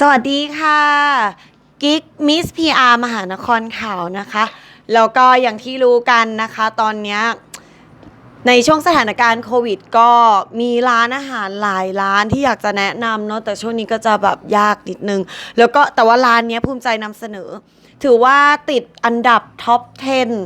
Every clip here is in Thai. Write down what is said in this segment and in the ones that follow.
สวัสดีค่ะกิ๊กมิสพีอาร์มหานครข่าวนะคะ แล้วก็อย่างที่รู้กันนะคะ ตอนนี้ในช่วงสถานการณ์โควิด ก็มีร้านอาหารหลายร้านที่อยากจะแนะนำเนาะแต่ช่วงนี้ก็จะแบบยากนิดนึง แล้วก็แต่ว่าร้านนี้ภูมิใจนำเสนอ ถือว่าติดอันดับท็อป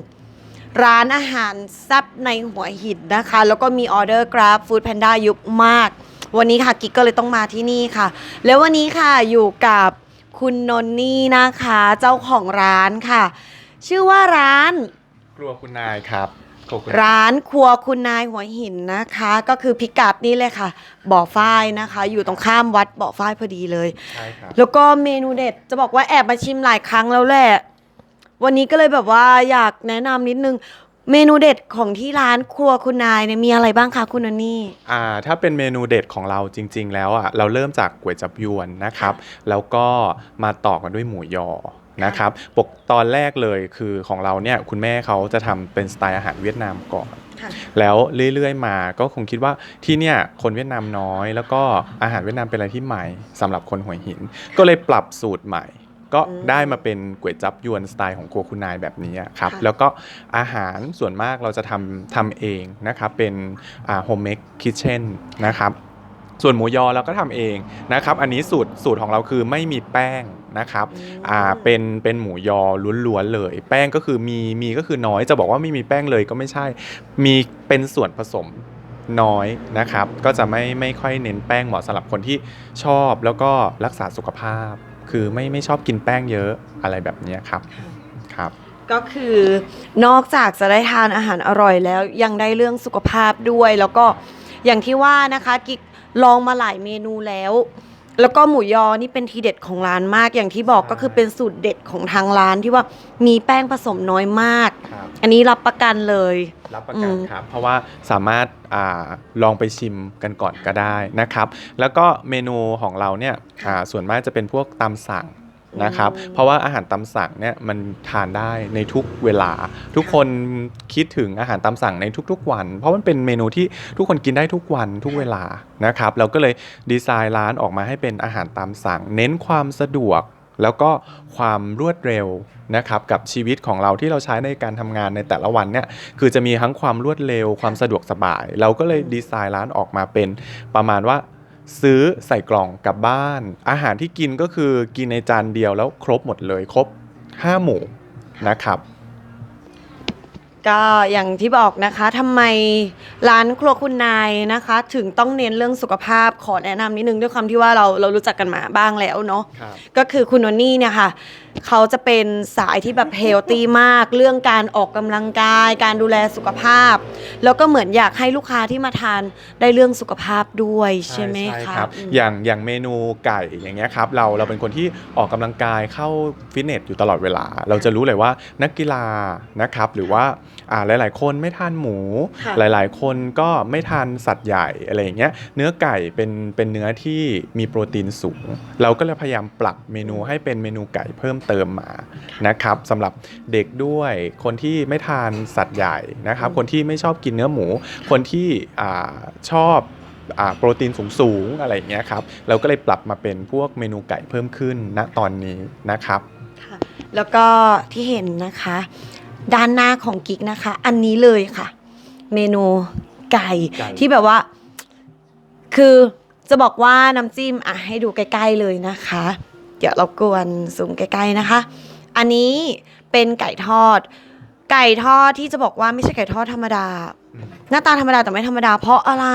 10 ร้านอาหารแซ่บในหัวหินนะคะ แล้วก็มีออเดอร์กราฟฟู้ดแพนด้ายุบมาก วันนี้ค่ะกิ๊กก็เลยต้องมาที่นี่ค่ะ แล้ววันนี้ค่ะอยู่กับคุณนนนี่นะคะ เจ้าของร้านค่ะ ชื่อว่าร้าน ครัวคุณนายครับขอบคุณร้านครัวคุณนายหัวหินนะคะ ก็คือพิกัดนี่เลยค่ะ บ่อฝ้ายนะคะ อยู่ตรงข้ามวัดบ่อฝ้ายพอดีเลย ใช่ครับ แล้วก็เมนูเด็ดจะบอกว่าแอบมาชิมหลายครั้งแล้วแหละ วันนี้ก็เลยแบบว่าอยากแนะนำนิดนึง เมนูเด็ดของที่ร้านครัวคุณนายเนี่ยมีอะไรบ้างคะคุณนนนี่ อ่าถ้าเป็นเมนูเด็ดของเราจริง ๆ แล้วอะเราเริ่มจากก๋วยจับยวนนะครับ แล้วก็มาต่อกันด้วยหมูยอนะครับปกตอนแรกเลยคือของเราเนี่ยคุณแม่เขาจะทำเป็นสไตล์อาหารเวียดนามก่อน ค่ะ แล้วเรื่อยๆมาก็คงคิดว่าที่เนี่ยคนเวียดนามน้อย แล้วก็อาหารเวียดนามเป็นอะไรที่ใหม่สำหรับคนหัวหิน ก็เลยปรับสูตรใหม่ ก็อืมได้มาเป็นก๋วยจับยวนสไตล์ของครัวคุณนายแบบนี้ครับค่ะแล้วก็อาหารส่วนมากเราจะทำทำเองนะครับ เป็นโฮมเมดคิทเช่นนะครับ ส่วนหมูยอเราก็ทำเองนะครับ อันนี้สูตรสูตรของเราคือไม่มีแป้งนะครับอ่าเป็นเป็นหมูยอล้วนๆเลย แป้งก็คือมีมีก็คือน้อยจะบอกว่าไม่มีแป้งเลยก็ไม่ใช่ มีเป็นส่วนผสมน้อยนะครับ ก็จะไม่ไม่ค่อยเน้นแป้งเหมาะสำหรับคนที่ชอบแล้วก็รักษาสุขภาพ คือไม่ไม่ชอบกินแป้งเยอะอะไรแบบนี้ครับครับ ก็คือนอกจากจะได้ทานอาหารอร่อยแล้วยังได้เรื่องสุขภาพด้วย แล้วก็อย่างที่ว่านะคะกิ๊กลองมาหลายเมนูแล้ว แล้วก็หมูยอนี่เป็นทีเด็ดของร้านมากอย่างที่บอกใช่ก็คือเป็นสูตรเด็ดของทางร้านที่ว่ามีแป้งผสมน้อยมาก ครับอันนี้รับประกันเลย รับประกันอืม ครับ เพราะว่าสามารถอาลองไปชิมกันก่อนก็ได้นะครับ แล้วก็เมนูของเราเนี่ยอ่าส่วนมากจะเป็นพวกตามสั่ง นะครับอืมเพราะว่าอาหารตามสั่งเนี่ยมันทานได้ในทุกเวลา ทุกคนคิดถึงอาหารตามสั่งในทุกๆวัน เพราะมันเป็นเมนูที่ทุกคนกินได้ทุกวันทุกเวลานะครับ เราก็เลยดีไซน์ร้านออกมาให้เป็นอาหารตามสั่ง เน้นความสะดวกแล้วก็ความรวดเร็วนะครับกับชีวิตของเราที่เราใช้ในการทำงานในแต่ละวันเนี่ยคือจะมีทั้งความรวดเร็วความสะดวกสบาย เราก็เลยดีไซน์ร้านออกมาเป็นประมาณว่า ซื้อใส่กล่องกลับบ้าน อาหารที่กินก็คือกินในจานเดียวแล้วครบหมดเลยครบ 5 หมู่นะครับก็อย่างที่บอกนะคะทำไมร้านครัวคุณนายนะคะ ถึงต้องเน้นเรื่องสุขภาพขอแนะนำนิดนึงด้วยความที่ว่าเราเรารู้จักกันมาบ้างแล้วเนาะครับก็คือคุณโนนี่เนี่ยค่ะ เขาจะเป็นสายที่แบบเฮลตี้มาก เรื่องการออกกำลังกาย การดูแลสุขภาพ แล้วก็เหมือนอยากให้ลูกค้าที่มาทานได้เรื่องสุขภาพด้วยใช่ไหมใช่คะครับ อืม อย่างอย่างเมนูไก่อย่างเงี้ยครับเราเราเป็นคนที่ออกกำลังกายเข้าฟิตเนสอยู่ตลอดเวลา เราจะรู้เลยว่านักกีฬานะครับหรือว่าอ่าหลาย ๆ คนไม่ทานหมู ค่ะ หลาย ๆ คนก็ไม่ทานสัตว์ใหญ่อะไรอย่างเงี้ยเนื้อไก่เป็นเป็นเนื้อที่มีโปรตีนสูง เราก็เลยพยายามปรับเมนูให้เป็นเมนูไก่เพิ่มเติมมานะครับสำหรับเด็กด้วยคนที่ไม่ทานสัตว์ใหญ่นะครับ คนที่ไม่ชอบกินเนื้อหมู คนที่อ่าชอบอาโปรตีนสูงๆอะไรอย่างเงี้ยครับเราก็เลยปรับมาเป็นพวกเมนูไก่เพิ่มขึ้นณตอนนี้นะครับค่ะแล้วก็ที่เห็นนะคะ ด้านหน้าของกิ๊กนะคะ อันนี้เลยค่ะ เมนูไก่ไก่ที่แบบว่า คือจะบอกว่าน้ำจิ้มอะให้ดูใกล้ ๆ เลยนะคะ เดี๋ยวเรากวนซูมใกล้ๆนะคะ อันนี้เป็นไก่ทอด ไก่ทอดที่จะบอกว่าไม่ใช่ไก่ทอดธรรมดาอืมหน้าตาธรรมดาแต่ไม่ธรรมดา เพราะอะไร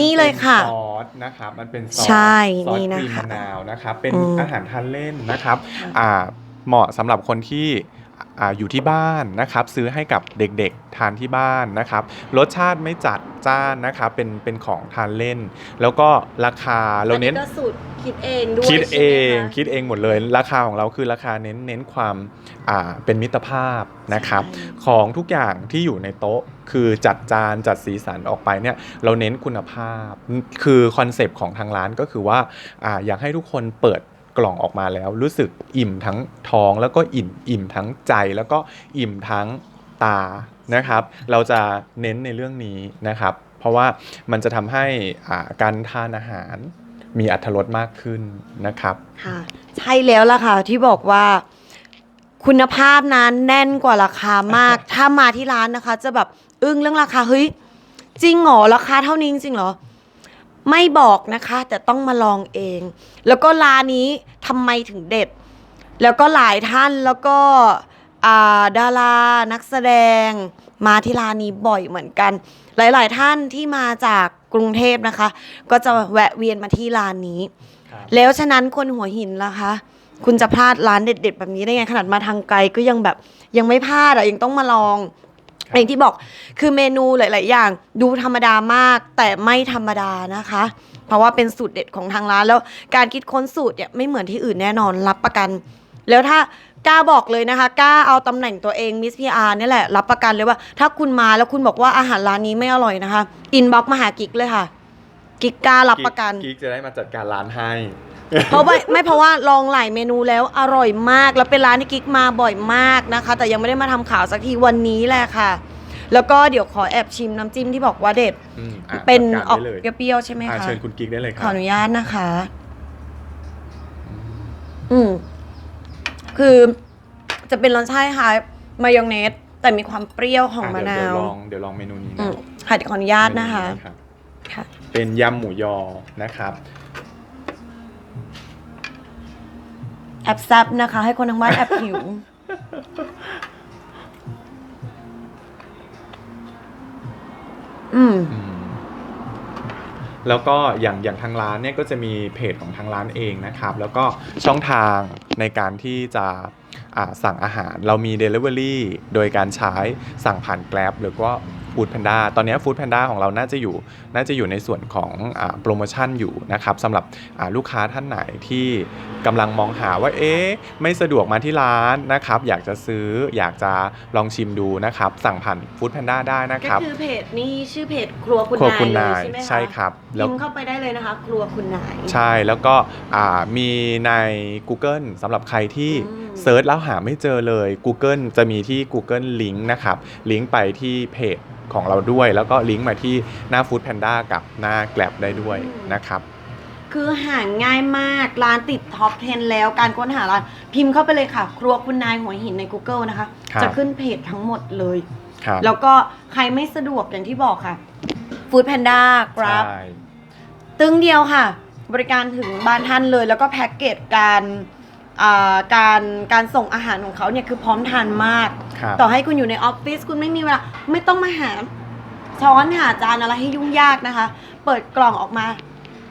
นี่เลยค่ะมันเป็นซอสนะครับมันเป็นซอสใช่ซอสนี่คนะรีมคะมะนาวนะครับเป็นอืมอาหารทานเล่นนะครับอ่าเหมาะสำหรับคนที่ อ่าอยู่ที่บ้านนะครับซื้อให้กับเด็กๆทานที่บ้านนะครับรสชาติไม่จัดจ้านนะครับเป็นเป็นของทานเล่น แล้วก็ราคาเราเน้นอัก็สูตรคิดเองด้วยคิดเองใช่ไหมคะคิดเองหมดเลย ราคาของเราคือราคาเน้นเน้นความอ่าเป็นมิตรภาพนะครับใช่ของทุกอย่างที่อยู่ในโต๊ะคือจัดจานจัดสีสันออกไปเนี่ยเราเน้นคุณภาพ คือคอนเซปต์ของทางร้านก็คือว่าอาอยากให้ทุกคนเปิด กล่องออกมาแล้ว รู้สึกอิ่มทั้งท้องแล้วก็อิ่มอิ่มทั้งใจแล้วก็อิ่มทั้งตานะครับ เราจะเน้นในเรื่องนี้นะครับ เพราะว่ามันจะทำให้อ่าการทานอาหารมีอัตรสมากขึ้นนะครับค่ะใช่แล้วล่ะค่ะที่บอกว่าคุณภาพนั้นแน่นกว่าราคามาก ถ้ามาที่ร้านนะคะ จะแบบอึ้งเรื่องราคาเฮ้ยจริงเหรอราคาเท่านี้จริงเหรอ ไม่บอกนะคะ แต่ต้องมาลองเอง แล้วก็ร้านนี้ทำไมถึงเด็ด แล้วก็หลายท่านแล้วก็อ่าดารานักแสดง มาที่ร้านนี้บ่อยเหมือนกัน หลาย ๆ ท่านที่มาจากกรุงเทพนะคะ ก็จะแวะเวียนมาที่ร้านนี้ แล้วฉะนั้นคนหัวหินล่ะคะ คุณจะพลาดร้านเด็ด ๆ แบบนี้ได้ไงขนาดมาทางไกลก็ยังแบบยังไม่พลาดอะยังต้องมาลอง อย่างที่บอกคือเมนูหลาย ๆ อย่าง ดูธรรมดามาก แต่ไม่ธรรมดานะคะ เพราะว่าเป็นสูตรเด็ดของทางร้าน แล้วการคิดค้นสูตรเนี่ยไม่เหมือนที่อื่นแน่นอนรับประกัน แล้วถ้ากล้าบอกเลยนะคะกล้าเอาตำแหน่งตัวเองมิสพีอาร์นี่ยแหละ รับประกันเลยว่า ถ้าคุณมาแล้วคุณบอกว่าอาหารร้านนี้ไม่อร่อยนะคะอินบ็อกมาหากิ๊กเลยค่ะ กิ๊กกล้ารับประกัน กิ๊กจะได้มาจัดการร้านให้ เพราะว่าไม่เพราะว่าลองหลายเมนูแล้วอร่อยมาก แล้วเป็นร้านที่กิ๊กมาบ่อยมากนะคะ แต่ยังไม่ได้มาทำข่าวสักทีวันนี้แหละค่ะ แล้วก็เดี๋ยวขอแอบชิมน้ำจิ้มที่บอกว่าเด็ดอืมอะเป็นจัดออกได้เลยเปรี้ยวๆใช่ไหมอะคะ เชิญคุณกิ๊กได้เลยคขรัอบ อนุญาตนะคะ อืม คือจะเป็นรสชาติคล้ายมายองเนส แต่มีความเปรี้ยวของอะมะเดี๋นายววลองเดี๋ยวลองเมนูนี้อืนะมค่ะเดี๋ยวขออนุญาตนะคะ เมนูรับค่ะ เป็นยำหมูยอนะครับ แอบซับนะคะ ให้คนทางบ้านแอบหิว อืม อืมแล้วก็อย่างอย่างทางร้านเนี่ยก็จะมีเพจของทางร้านเองนะครับ แล้วก็ช่องทางในการที่จะอ่าสั่งอาหารเรามี Delivery โดยการใช้สั่งผ่าน Grab หรือว่า Food Panda ตอนนี้ Food Panda ของเราน่าจะอยู่น่าจะอยู่ในส่วนของอาโปรโมชั่นอยู่นะครับสำหรับอ่าลูกค้าท่านไหนที่กำลังมองหาว่าเอ๊ะไม่สะดวกมาที่ร้านนะครับอยากจะซื้ออยากจะลองชิมดูนะครับสั่งผ่าน Food Panda ได้นะคก็รับคือเพจนี่ชื่อเพจครัวคุณครัวนาคุยณเลนายยใช่ไหมคะใช่ครับแล้วพิมพ์เข้าไปได้เลยนะคะ ครัวคุณนาย ใช่แล้วก็อ่ามีใน Google สำหรับใครที่อืมเซิร์ชแล้วหาไม่เจอเลย Google จะมีที่ Google ลิงก์นะครับ ลิงก์ไปที่เพจ ของเราด้วย แล้วก็ลิงก์มาที่หน้า Food Panda กับหน้า Grab ได้ด้วยนะครับ คือหาง่ายมากร้านติดท็อป 10 แล้วการค้นหาร้านพิมพ์เข้าไปเลยค่ะ ครัวคุณนายหัวหินใน Google นะคะ ครับ จะขึ้นเพจทั้งหมดเลย ครับแล้วก็ใครไม่สะดวกอย่างที่บอกค่ะ Food Panda Grab ใช่ตึงเดียวค่ะ บริการถึงบ้านท่านเลย แล้วก็แพ็กเกจการอ่าการการส่งอาหารของเขาเนี่ยคือพร้อมทานมาก ครับ ต่อให้คุณอยู่ในออฟฟิศคุณไม่มีเวลาไม่ต้องมาหาช้อนหาจานอะไรให้ยุ่งยากนะคะ เปิดกล่องออกมา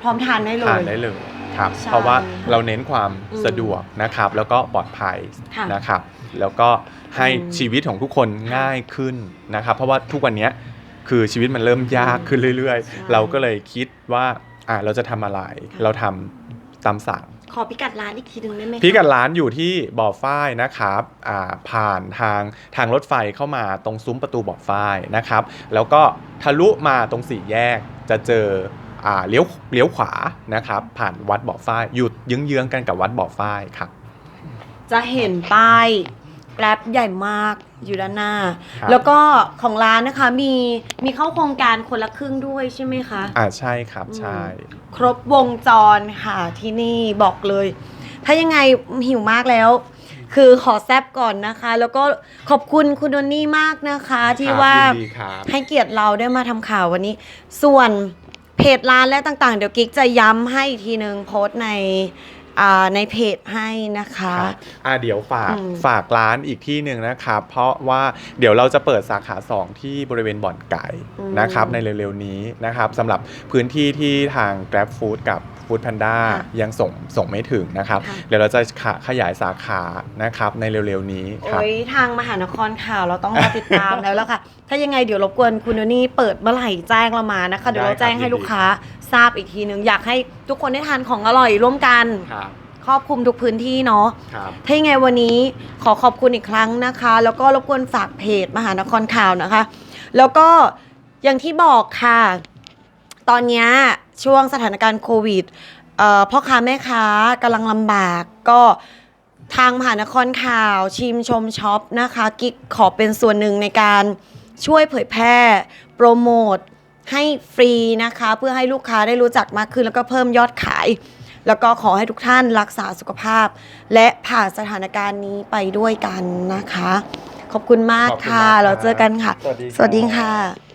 พร้อมทานได้เลทานย ได้เลยครับใช่เพราะว่าเราเน้นความอืมสะดวกนะครับ แล้วก็ปลอดภัยค่ะนะครับ แล้วก็ให้อืมชีวิตของทุกคนง่ายขึ้นนะครับ เพราะว่าทุกวันเนี้ยคือชีวิตมันเริ่มยากขึ้นเรื่อย ใช่ๆ เราก็เลยคิดว่าอะเราจะทำอะไร ค่ะ เราทำตามสั่ง ขอพิกัดร้านอีกทีหนึ่งได้ไหมคะ พิกัดร้านอยู่ที่บ่อฝ้ายนะครับอ่าผ่านทางทางรถไฟเข้ามาตรงซุ้มประตูบ่อฝ้ายนะครับ แล้วก็ทะลุมาตรงสี่แยกจะเจออ่าเลี้ยวเลี้ยวขวานะครับ ผ่านวัดบ่อฝ้ายอยู่เยื้องๆกันกับวัดบ่อฝ้ายครับ จะเห็นป้าย แกร็บใหญ่มากอยู่ด้านหน้า ครับ แล้วก็ของร้านนะคะมีมีเข้าโครงการคนละครึ่งด้วยใช่ไหมคะ อ่าใช่ครับ ใช่ ครบวงจรค่ะที่นี่บอกเลย ถ้ายังไงหิวมากแล้ว คือขอแซบก่อนนะคะ แล้วก็ขอบคุณคุณโดนนี่มากนะคะ ที่ครับว่ายินดีครับ ให้เกียรติเราได้มาทำข่าววันนี้ ส่วนเพจร้านและต่างๆ เดี๋ยวกิ๊กจะย้ำให้อีกทีนึงโพสต์ในอ่า ในเพจให้นะคะ ครับอ่าเดี๋ยวฝากอืมฝากร้านอีกที่หนึ่งนะครับ เพราะว่าเดี๋ยวเราจะเปิดสาขา 2 ที่บริเวณบ่อนไก่นะครับในเร็วๆนี้นะครับสำหรับพื้นที่ที่ทาง Grab Food กับ Food Panda ยังส่งส่งไม่ถึงนะครับ ค่ะ เดี๋ยวเราจะขะขยายสาขานะครับในเร็วๆนี้ครับ โอ้ยทางมหานครข่าวเราต้องรอติดตามแล้วแล้วค่ะ ถ้ายังไงเดี๋ยวรบกวนคุณโดนี่เปิดเมื่อไหร่แจ้งเรามานะคะ เดี๋ยวเราได้ครับแจ้งให้ยินดี ลูกค้า ทราบอีกทีนึงอยากให้ทุกคนได้ทานของอร่อยร่วมกัน ครับครอบคลุมทุกพื้นที่เนาะ ครับ ถ้ายังไงวันนี้ขอขอบคุณอีกครั้งนะคะ แล้วก็รบกวนฝากเพจมหานครข่าวนะคะ แล้วก็อย่างที่บอกค่ะ ตอนเนี้ยช่วงสถานการณ์โควิดเอ่อพ่อค้าแม่ค้ากำลังลำบากก็ทางมหานครข่าวชิมชมช็อปนะคะ กิ๊กขอเป็นส่วนหนึ่งในการช่วยเผยแพร่ โปรโมท ให้ฟรีนะคะ เพื่อให้ลูกค้าได้รู้จักมากขึ้น แล้วก็เพิ่มยอดขาย แล้วก็ขอให้ทุกท่านรักษาสุขภาพ และผ่านสถานการณ์นี้ไปด้วยกันนะคะ ขอบคุณมากขอบคุณค่ะมากครับเราเจอกันค่ะ สวัสดีครับสวัสดีค่ะ